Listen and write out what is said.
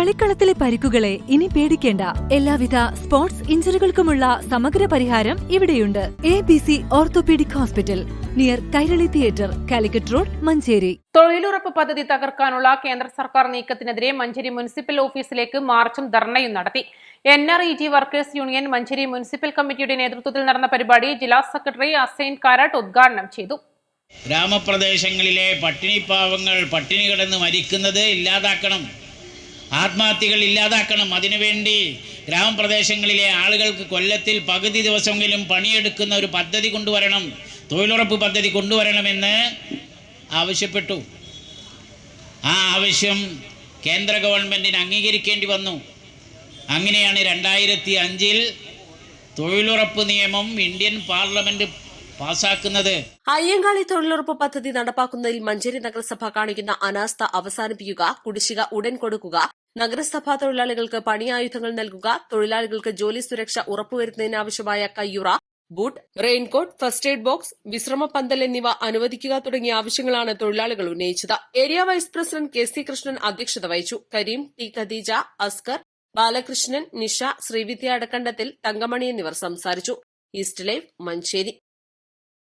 കളിക്കളത്തിലെ പരിക്കുകളെ ഇനി പേടിക്കേണ്ട. എല്ലാവിധ സ്പോർട്സ് ഇഞ്ചുറികൾക്കുമുള്ള സമഗ്ര പരിഹാരം ഇവിടെയുണ്ട്. A B C orthopaedic hospital near Kairali theatre Calicut road Manjeri. തൊഴിലുറപ്പ് പദ്ധതി തകർക്കാനുള്ള കേന്ദ്ര സർക്കാർ നീക്കത്തിനെതിരെ മഞ്ചേരി മുനിസിപ്പൽ ഓഫീസിലേക്ക് മാർച്ചും ധർണയും നടത്തി. N R E G workers union Manjeri municipal കമ്മിറ്റിയുടെ നേതൃത്വത്തിൽ നടന്ന പരിപാടി ജില്ലാ സെക്രട്ടറി അസൈൻ കാരാട്ട് ഉദ്ഘാടനം ചെയ്തു. ഗ്രാമപ്രദേശങ്ങളിലെ പട്ടിണി പാവങ്ങൾ പട്ടിണി കിടന്ന് മരിക്കുന്നത് ഇല്ലാതാക്കണം. ആത്മഹത്യകൾ ഇല്ലാതാക്കണം. അതിനുവേണ്ടി ഗ്രാമപ്രദേശങ്ങളിലെ ആളുകൾക്ക് കൊല്ലത്തിൽ പകുതി ദിവസമെങ്കിലും പണിയെടുക്കുന്ന ഒരു പദ്ധതി കൊണ്ടുവരണം. തൊഴിലുറപ്പ് പദ്ധതി കൊണ്ടുവരണമെന്ന് ആവശ്യപ്പെട്ടു. ആ ആവശ്യം കേന്ദ്ര ഗവൺമെന്റിന് അംഗീകരിക്കേണ്ടി വന്നു. അങ്ങനെയാണ് രണ്ടായിരത്തി അഞ്ചിൽ തൊഴിലുറപ്പ് നിയമം ഇന്ത്യൻ പാർലമെന്റ് പാസാക്കുന്നത്. അയ്യങ്കാളി തൊഴിലുറപ്പ് പദ്ധതി നടപ്പാക്കുന്നതിൽ മഞ്ചേരി നഗരസഭ കാണിക്കുന്ന അനാസ്ഥ അവസാനിപ്പിക്കുക കുടിശ്ശിക ഉടൻ കൊടുക്കുക നഗരസഭാ തൊഴിലാളികൾക്ക് പണിയായുധങ്ങൾ നൽകുക തൊഴിലാളികൾക്ക് ജോലി സുരക്ഷ ഉറപ്പുവരുത്തുന്നതിനാവശ്യമായ കയ്യുറ boot raincoat first aid box വിശ്രമ പന്തൽ എന്നിവ അനുവദിക്കുക തുടങ്ങിയ ആവശ്യങ്ങളാണ് തൊഴിലാളികൾ ഉന്നയിച്ചത്. Area vice president K C Krishnan അധ്യക്ഷത വഹിച്ചു. കരീം ടി ഖദീജ അസ്കർ ബാലകൃഷ്ണൻ നിഷ ശ്രീവിദ്യ അടക്കണ്ടത്തിൽ തങ്കമണി എന്നിവർ സംസാരിച്ചു. East live Manjeri.